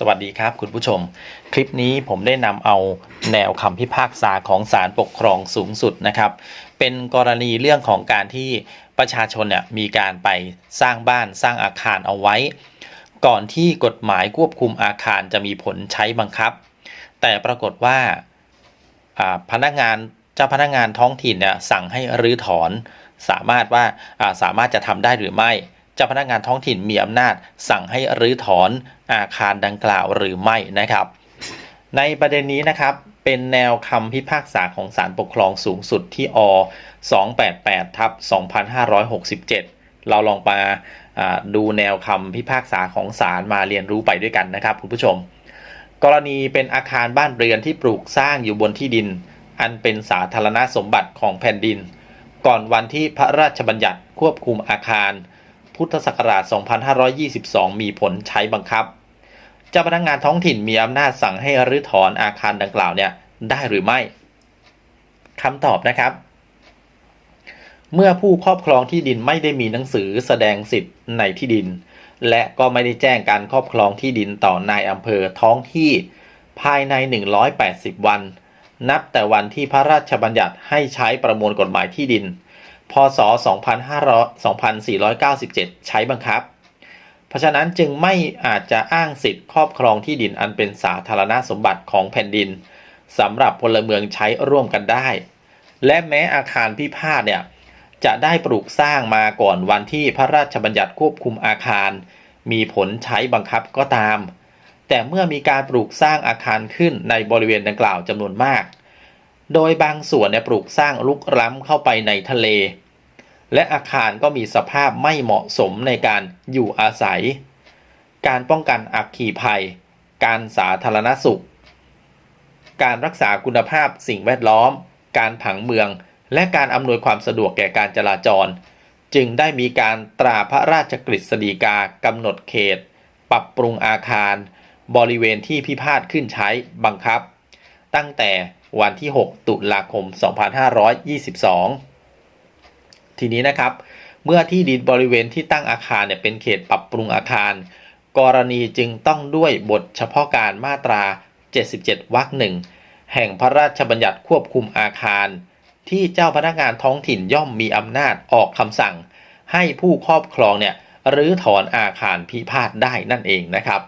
สวัสดีครับคุณผู้ชม คลิปนี้ผมได้นำเอาแนวคำพิพากษาของศาลปกครองสูงสุดนะครับ เป็นกรณีเรื่องของการที่ประชาชนเนี่ยมีการไปสร้างบ้านสร้างอาคารเอาไว้ ก่อนที่กฎหมายควบคุมอาคารจะมีผลใช้บังคับ แต่ปรากฏว่าพนักงานเจ้าพนักงานท้องถิ่นเนี่ยสั่งให้รื้อถอน สามารถว่าสามารถจะทำได้หรือไม่ เจ้าพนักงานท้องถิ่นมีอำนาจ สั่งให้รื้อถอนอาคารดังกล่าวหรือไม่นะครับ ในประเด็นนี้นะครับเป็นแนวคำพิพากษาของศาลปกครองสูงสุดที่อ 288ทับ2567 เราลองมาอ่าดูแนวคำพิพากษาของศาลมาเรียนรู้ไปด้วยกันนะครับคุณผู้ชม กรณีเป็นอาคารบ้านเรือนที่ปลูกสร้างอยู่บนที่ดิน อันเป็นสาธารณสมบัติของแผ่นดิน ก่อนวันที่พระราชบัญญัติควบคุมอาคาร พุทธศักราช 2522 มีผลใช้บังคับ เจ้าพนักงานท้องถิ่นมีอำนาจสั่งให้รื้อถอนอาคารดังกล่าวเนี่ยได้หรือไม่คำตอบนะครับ เมื่อผู้ครอบครองที่ดินไม่ได้มีหนังสือแสดงสิทธิ์ในที่ดิน และก็ไม่ได้แจ้งการครอบครองที่ดินต่อนายอำเภอท้องที่ภายใน 180 วัน นับแต่วันที่พระราชบัญญัติให้ใช้ประมวลกฎหมายที่ดิน พศ25497 ใช้บังคับ เพราะฉะนั้นจึงไม่อาจจะอ้างสิทธิ์ครอบครองที่ดินอันเป็นสาธารณสมบัติของแผ่นดินสำหรับพลเมืองใช้ร่วมกันได้ และแม้อาคารพิพาทเนี่ยจะได้ปลูกสร้างมาก่อนวันที่พระราชบัญญัติควบคุมอาคาร มีผลใช้บังคับก็ตาม แต่เมื่อมีการปลูกสร้างอาคารขึ้นในบริเวณดังกล่าวจำนวนมาก โดยบางส่วนเนี่ยปลูกสร้างลุกล้ำเข้าไปในทะเล และอาคารก็มีสภาพไม่เหมาะสมในการอยู่อาศัย การป้องกันอัคคีภัย การสาธารณสุข การรักษาคุณภาพสิ่งแวดล้อม การผังเมือง และการอำนวยความสะดวกแก่การจราจร จึงได้มีการตราพระราชกฤษฎีกากำหนดเขต ปรับปรุงอาคาร บริเวณที่พิพาทขึ้นใช้บังคับ ตั้งแต่ วันที่ 6 ตุลาคม 2522 ทีนี้นะครับ เมื่อที่ดินบริเวณที่ตั้งอาคารเนี่ยเป็นเขตปรับปรุงอาคาร กรณีจึงต้องด้วยบทเฉพาะการมาตรา 77 วรรคหนึ่งแห่งพระราชบัญญัติควบคุมอาคาร ที่เจ้าพนักงานท้องถิ่นย่อมมีอำนาจออกคำสั่ง ให้ผู้ครอบครองเนี่ยรื้อถอนอาคารพิพาทได้นั่นเองนะครับ